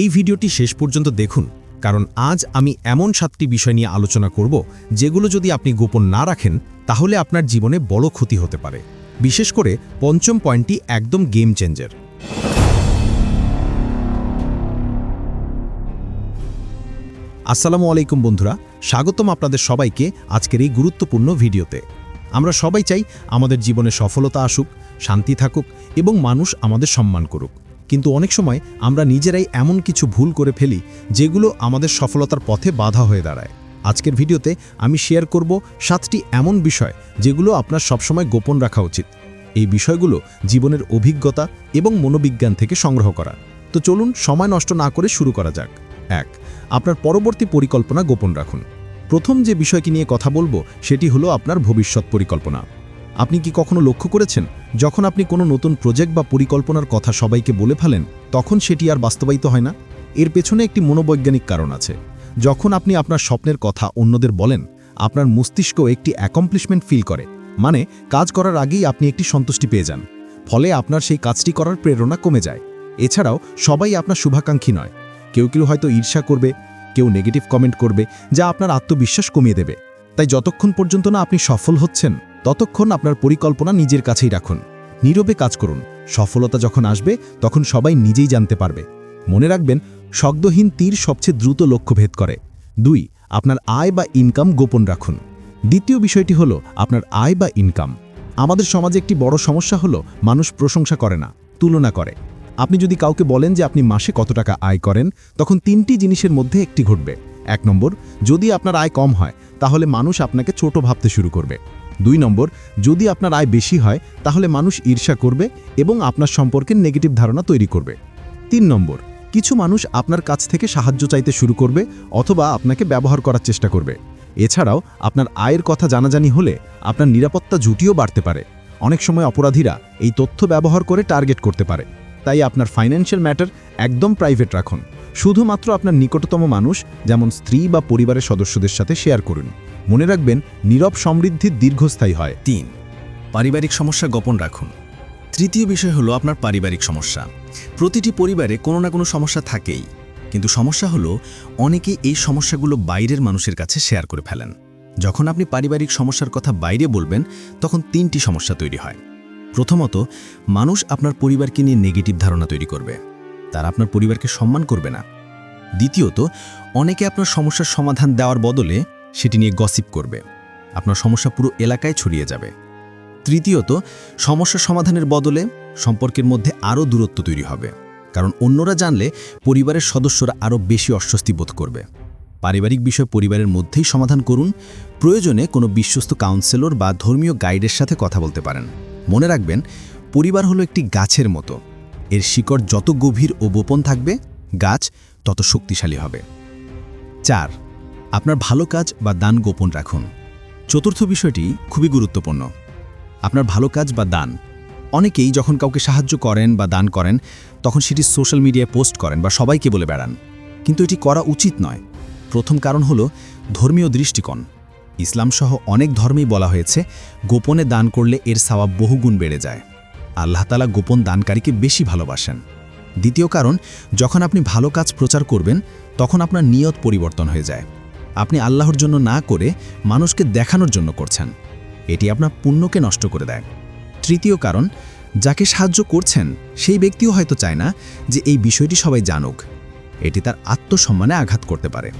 এই ভিডিওটি শেষ পর্যন্ত দেখুন, কারণ আজ আমি এমন সাতটি বিষয় নিয়ে আলোচনা করব যেগুলো যদি আপনি গোপন না রাখেন, তাহলে আপনার জীবনে বড় ক্ষতি হতে পারে। বিশেষ করে পঞ্চম পয়েন্টটি একদম গেম চেঞ্জার আসসালামু আলাইকুম বন্ধুরা, স্বাগতম আপনাদের সবাইকে আজকের এই গুরুত্বপূর্ণ ভিডিওতে। আমরা সবাই চাই আমাদের জীবনে সফলতা আসুক, শান্তি থাকুক এবং মানুষ আমাদের সম্মান করুক। কিন্তু অনেক সময় আমরা নিজেরাই এমন কিছু ভুল করে ফেলি যেগুলো আমাদের সফলতার পথে বাধা হয়ে দাঁড়ায়। আজকের ভিডিওতে আমি শেয়ার করব সাতটি এমন বিষয় যেগুলো আপনার সবসময় গোপন রাখা উচিত। এই বিষয়গুলো জীবনের অভিজ্ঞতা এবং মনোবিজ্ঞান থেকে সংগ্রহ করা। তো চলুন সময় নষ্ট না করে শুরু করা যাক। এক, আপনার পরবর্তী পরিকল্পনা গোপন রাখুন। প্রথম যে বিষয়টি নিয়ে কথা বলব সেটি হলো আপনার ভবিষ্যৎ পরিকল্পনা। আপনি কি কখনো লক্ষ্য করেছেন? যখন আপনি কোনো নতুন প্রজেক্ট বা পরিকল্পনার কথা সবাইকে বলে ফেলেন, তখন সেটি আর বাস্তবায়িত হয় না? এর পেছনে একটি মনোবৈজ্ঞানিক কারণ আছে। যখন আপনি আপনার স্বপ্নের কথা অন্যদের বলেন, আপনার মস্তিষ্ক একটি অ্যাকমপ্লিশমেন্ট ফিল করে। মানে কাজ করার আগেই আপনি একটি সন্তুষ্টি পেয়ে যান। ফলে আপনার সেই কাজটি করার প্রেরণা কমে যায়। এছাড়াও, সবাই আপনার শুভাকাঙ্ক্ষী নয়। কেউ কেউ হয়তো ঈর্ষা করবে, কেউ নেগেটিভ কমেন্ট করবে, যা আপনার আত্মবিশ্বাস কমিয়ে দেবে। তাই যতক্ষণ পর্যন্ত না আপনি সফল হচ্ছেন ততক্ষণ আপনার পরিকল্পনা নিজের কাছেই রাখুন। নীরবে কাজ করুন। সফলতা যখন আসবে, তখন সবাই নিজেই জানতে পারবে। মনে রাখবেন, শব্দহীন তীর সবচেয়ে দ্রুত লক্ষ্য ভেদ করে। দুই, আপনার আয় বা ইনকাম গোপন রাখুন। দ্বিতীয় বিষয়টি হলো, আপনার আয় বা ইনকাম। আমাদের সমাজে একটি বড় সমস্যা হলো, মানুষ প্রশংসা করে না, তুলনা করে। আপনি যদি কাউকে বলেন যে আপনি মাসে কত টাকা আয় করেন, তখন তিনটি জিনিসের মধ্যে একটি ঘটবে। এক নম্বর, যদি আপনার আয় কম হয়, তাহলে মানুষ আপনাকে ছোট ভাবতে শুরু করবে। দুই নম্বর, যদি আপনার আয় বেশি হয়, তাহলে মানুষ ঈর্ষা করবে এবং আপনার সম্পর্কে নেগেটিভ ধারণা তৈরি করবে। তিন নম্বর, কিছু মানুষ আপনার কাছ থেকে সাহায্য চাইতে শুরু করবে অথবা আপনাকে ব্যবহার করার চেষ্টা করবে। এছাড়াও, আপনার আয়ের কথা জানাজানি হলে আপনার নিরাপত্তা ঝুঁটিও বাড়তে পারে। অনেক সময় অপরাধীরা এই তথ্য ব্যবহার করে টার্গেট করতে পারে। তাই আপনার ফাইন্যান্সিয়াল ম্যাটার একদম প্রাইভেট রাখুন। শুধুমাত্র আপনার নিকটতম মানুষ, যেমন স্ত্রী বা পরিবারের সদস্যদের সাথে শেয়ার করুন। মনে রাখবেন, নীরব সমৃদ্ধির দীর্ঘস্থায়ী হয়। তিন, পারিবারিক সমস্যা গোপন রাখুন। তৃতীয় বিষয় হলো আপনার পারিবারিক সমস্যা। প্রতিটি পরিবারে কোনো না কোনো সমস্যা থাকেই। কিন্তু সমস্যা হলো অনেকেই এই সমস্যাগুলো বাইরের মানুষের কাছে শেয়ার করে ফেলেন। যখন আপনি পারিবারিক সমস্যার কথা বাইরে বলবেন, তখন তিনটি সমস্যা তৈরি হয়। প্রথমত, মানুষ আপনার পরিবারকে নিয়ে নেগেটিভ ধারণা তৈরি করবে। তারা আপনার পরিবারকে সম্মান করবে না। দ্বিতীয়ত, অনেকে আপনার সমস্যার সমাধান দেওয়ার বদলে সেটি নিয়ে গসিপ করবে। আপনার সমস্যা পুরো এলাকায় ছড়িয়ে যাবে। তৃতীয়ত, সমস্যা সমাধানের বদলে সম্পর্কের মধ্যে আরও দূরত্ব তৈরি হবে। কারণ অন্যরা জানলে পরিবারের সদস্যরা আরও বেশি অস্বস্তি বোধ করবে। পারিবারিক বিষয় পরিবারের মধ্যেই সমাধান করুন। প্রয়োজনে কোনো বিশ্বস্ত কাউন্সেলর বা ধর্মীয় গাইডের সাথে কথা বলতে পারেন। মনে রাখবেন, পরিবার হলো একটি গাছের মতো। এর শিকড় যত গভীর ও গোপন থাকবে, গাছ তত শক্তিশালী হবে। চার আপনার ভালো কাজ বা দান গোপন রাখুন। চতুর্থ বিষয়টি খুবই গুরুত্বপূর্ণ। আপনার ভালো কাজ বা দান। অনেকেই যখন কাউকে সাহায্য করেন বা দান করেন, তখন সেটি সোশ্যাল মিডিয়ায় পোস্ট করেন বা সবাইকে বলে বেড়ান। কিন্তু এটি করা উচিত নয়। প্রথম কারণ হল ধর্মীয় দৃষ্টিকোণ। ইসলাম সহ অনেক ধর্মেই বলা হয়েছে, গোপনে দান করলে এর সাওয়াব বহুগুণ বেড়ে যায়। আল্লাহ তালা গোপন দানকারীকে বেশি ভালোবাসেন। দ্বিতীয় কারণ, যখন আপনি ভালো কাজ প্রচার করবেন, তখন আপনার নিয়ত পরিবর্তন হয়ে যায়। আপনি আল্লাহর জন্য না করে মানুষকে দেখানোর জন্য করছেন। এটি আপনার পুণ্যকে নষ্ট করে দেয়। তৃতীয় কারণ, যাকে সাহায্য করছেন, সেই ব্যক্তিও হয়তো চায় না যে এই বিষয়টি সবাই জানুক। এটি তার আত্মসম্মানে আঘাত করতে পারে।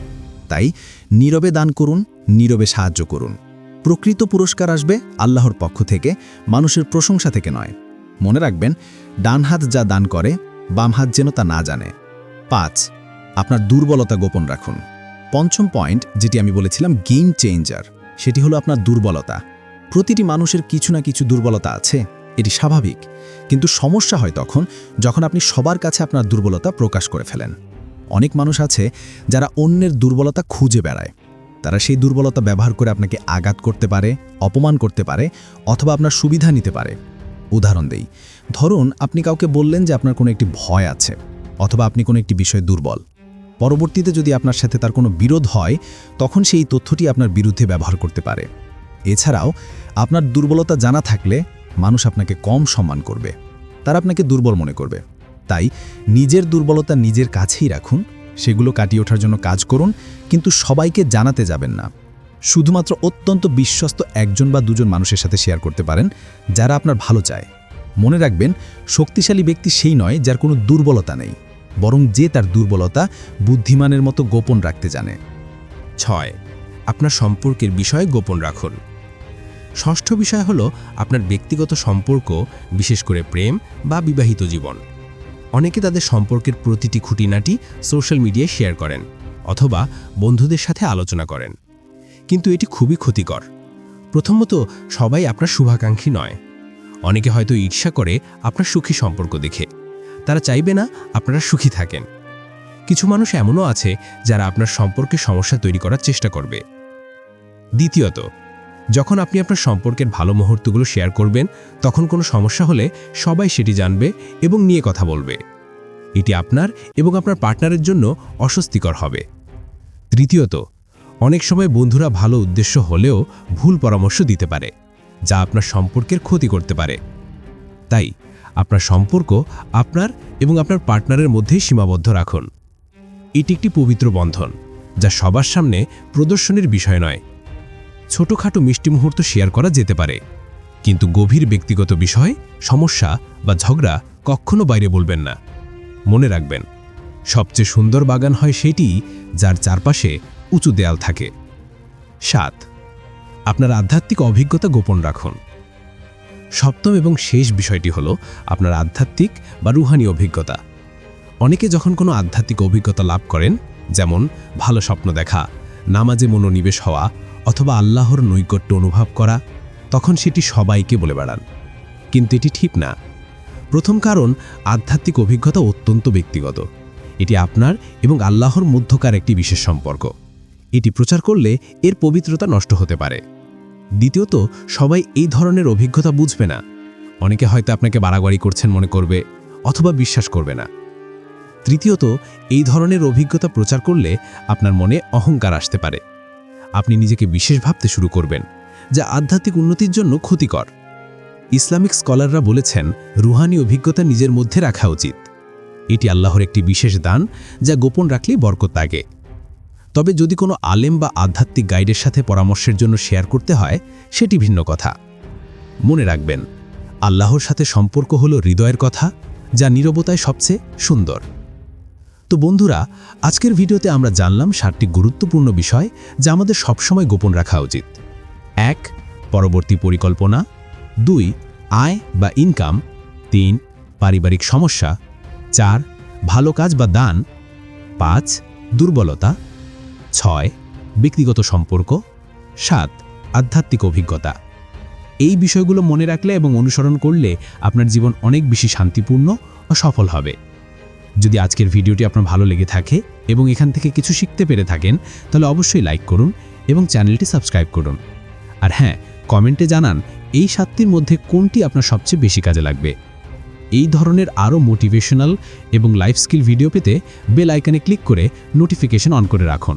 তাই নীরবে দান করুন, নীরবে সাহায্য করুন। প্রকৃত পুরস্কার আসবে আল্লাহর পক্ষ থেকে, মানুষের প্রশংসা থেকে নয়। মনে রাখবেন, ডান হাত যা দান করে, বাম হাত যেন তা না জানে। পাঁচ, আপনার দুর্বলতা গোপন রাখুন। পঞ্চম পয়েন্ট যেটি আমি বলেছিলাম গেম চেঞ্জার সেটি হলো আপনার দুর্বলতা। প্রতিটি মানুষের কিছু না কিছু দুর্বলতা আছে, এটি স্বাভাবিক। কিন্তু সমস্যা হয় তখন যখন আপনি সবার কাছে আপনার দুর্বলতা প্রকাশ করে ফেলেন। অনেক মানুষ আছে যারা অন্যের দুর্বলতা খুঁজে বেড়ায়। তারা সেই দুর্বলতা ব্যবহার করে আপনাকে আঘাত করতে পারে, অপমান করতে পারে, অথবা আপনার সুবিধা নিতে পারে। উদাহরণ দেই, ধরুন আপনি কাউকে বললেন যে আপনার কোনো একটি ভয় আছে, অথবা আপনি কোনো একটি বিষয়ে দুর্বল। পরবর্তীতে যদি আপনার সাথে তার কোনো বিরোধ হয়, তখন সেই তথ্যটি আপনার বিরুদ্ধে ব্যবহার করতে পারে। এছাড়াও, আপনার দুর্বলতা জানা থাকলে মানুষ আপনাকে কম সম্মান করবে। তারা আপনাকে দুর্বল মনে করবে। তাই নিজের দুর্বলতা নিজের কাছেই রাখুন, সেগুলো কাটিয়ে ওঠার জন্য কাজ করুন, কিন্তু সবাইকে জানাতে যাবেন না। শুধুমাত্র অত্যন্ত বিশ্বস্ত একজন বা দুজন মানুষের সাথে শেয়ার করতে পারেন, যারা আপনার ভালো চায়। মনে রাখবেন, শক্তিশালী ব্যক্তি সেই নয় যার কোনো দুর্বলতা নেই। বরং যে তার দুর্বলতা বুদ্ধিমানের মতো গোপন রাখতে জানে। ছয়, আপনার সম্পর্কের বিষয়ে গোপন রাখুন। ষষ্ঠ বিষয় হল আপনার ব্যক্তিগত সম্পর্ক, বিশেষ করে প্রেম বা বিবাহিত জীবন। অনেকে তাদের সম্পর্কের প্রতিটি খুঁটিনাটি সোশ্যাল মিডিয়ায় শেয়ার করেন অথবা বন্ধুদের সাথে আলোচনা করেন। কিন্তু এটি খুবই ক্ষতিকর। প্রথমত, সবাই আপনার শুভাকাঙ্ক্ষী নয়। অনেকে হয়তো ঈর্ষা করে আপনার সুখী সম্পর্ক দেখে। তারা চাইবে না আপনারা সুখী থাকেন। কিছু মানুষ এমনও আছে যারা আপনার সম্পর্কে সমস্যা তৈরি করার চেষ্টা করবে। দ্বিতীয়ত, যখন আপনি আপনার সম্পর্কের ভালো মুহূর্তগুলো শেয়ার করবেন, তখন কোনো সমস্যা হলে সবাই সেটি জানবে এবং নিয়ে কথা বলবে। এটি আপনার এবং আপনার পার্টনারের জন্য অস্বস্তিকর হবে। তৃতীয়ত, অনেক সময় বন্ধুরা ভালো উদ্দেশ্য হলেও ভুল পরামর্শ দিতে পারে, যা আপনার সম্পর্কের ক্ষতি করতে পারে। তাই আপনার সম্পর্ক, আপনার এবং আপনার পার্টনারের মধ্যেই সীমাবদ্ধ রাখুন। এটি একটি পবিত্র বন্ধন, যা সবার সামনে প্রদর্শনের বিষয় নয়। ছোটখাটো মিষ্টি মুহূর্ত শেয়ার করা যেতে পারে, কিন্তু গভীর ব্যক্তিগত বিষয়, সমস্যা বা ঝগড়া কখনো বাইরে বলবেন না। মনে রাখবেন, সবচেয়ে সুন্দর বাগান হয় সেটি যার চারপাশে উঁচু দেয়াল থাকে। সাত, আপনার আধ্যাত্মিক অভিজ্ঞতা গোপন রাখুন। সপ্তম এবং শেষ বিষয়টি হল আপনার আধ্যাত্মিক বা রুহানি অভিজ্ঞতা। অনেকে যখন কোনো আধ্যাত্মিক অভিজ্ঞতা লাভ করেন, যেমন ভালো স্বপ্ন দেখা, নামাজে মনোনিবেশ হওয়া অথবা আল্লাহর নৈকট্য অনুভব করা, তখন সেটি সবাইকে বলে বেড়ান। কিন্তু এটি ঠিক না। প্রথম কারণ, আধ্যাত্মিক অভিজ্ঞতা অত্যন্ত ব্যক্তিগত। এটি আপনার এবং আল্লাহর মধ্যকার একটি বিশেষ সম্পর্ক। এটি প্রচার করলে এর পবিত্রতা নষ্ট হতে পারে। দ্বিতীয়ত, সবাই এই ধরনের অভিজ্ঞতা বুঝবে না। অনেকে হয়তো আপনাকে বাড়াবাড়ি করছেন মনে করবে অথবা বিশ্বাস করবে না। তৃতীয়ত, এই ধরনের অভিজ্ঞতা প্রচার করলে আপনার মনে অহংকার আসতে পারে। আপনি নিজেকে বিশেষ ভাবতে শুরু করবেন, যা আধ্যাত্মিক উন্নতির জন্য ক্ষতিকর। ইসলামিক স্কলাররা বলেছেন, রুহানি অভিজ্ঞতা নিজের মধ্যে রাখা উচিত। এটি আল্লাহর একটি বিশেষ দান, যা গোপন রাখলেই বরকত তাগে তবে যদি কোনো আলেম বা আধ্যাত্মিক গাইডের সাথে পরামর্শের জন্য শেয়ার করতে হয়, সেটি ভিন্ন কথা। মনে রাখবেন, আল্লাহর সাথে সম্পর্ক হলো হৃদয়ের কথা, যা নীরবতায় সবচেয়ে সুন্দর। তো বন্ধুরা, আজকের ভিডিওতে আমরা জানলাম সাতটি গুরুত্বপূর্ণ বিষয় যা আমাদের সবসময় গোপন রাখা উচিত। এক, পরবর্তী পরিকল্পনা। দুই, আয় বা ইনকাম। তিন, পারিবারিক সমস্যা। চার, ভালো কাজ বা দান। পাঁচ, দুর্বলতা। ছয়, ব্যক্তিগত সম্পর্ক, সাত, আধ্যাত্মিক অভিজ্ঞতা। এই বিষয়গুলো মনে রাখলে এবং অনুসরণ করলে আপনার জীবন অনেক বেশি শান্তিপূর্ণ ও সফল হবে। যদি আজকের ভিডিওটি আপনার ভালো লেগে থাকে এবং এখান থেকে কিছু শিখতে পেরে থাকেন, তাহলে অবশ্যই লাইক করুন এবং চ্যানেলটি সাবস্ক্রাইব করুন। আর হ্যাঁ কমেন্টে জানান এই সাতটির মধ্যে কোনটি আপনার সবচেয়ে বেশি কাজে লাগবে। এই ধরনের আরও মোটিভেশনাল এবং লাইফ স্কিল ভিডিও পেতে বেল আইকনে ক্লিক করে নোটিফিকেশন অন করে রাখুন।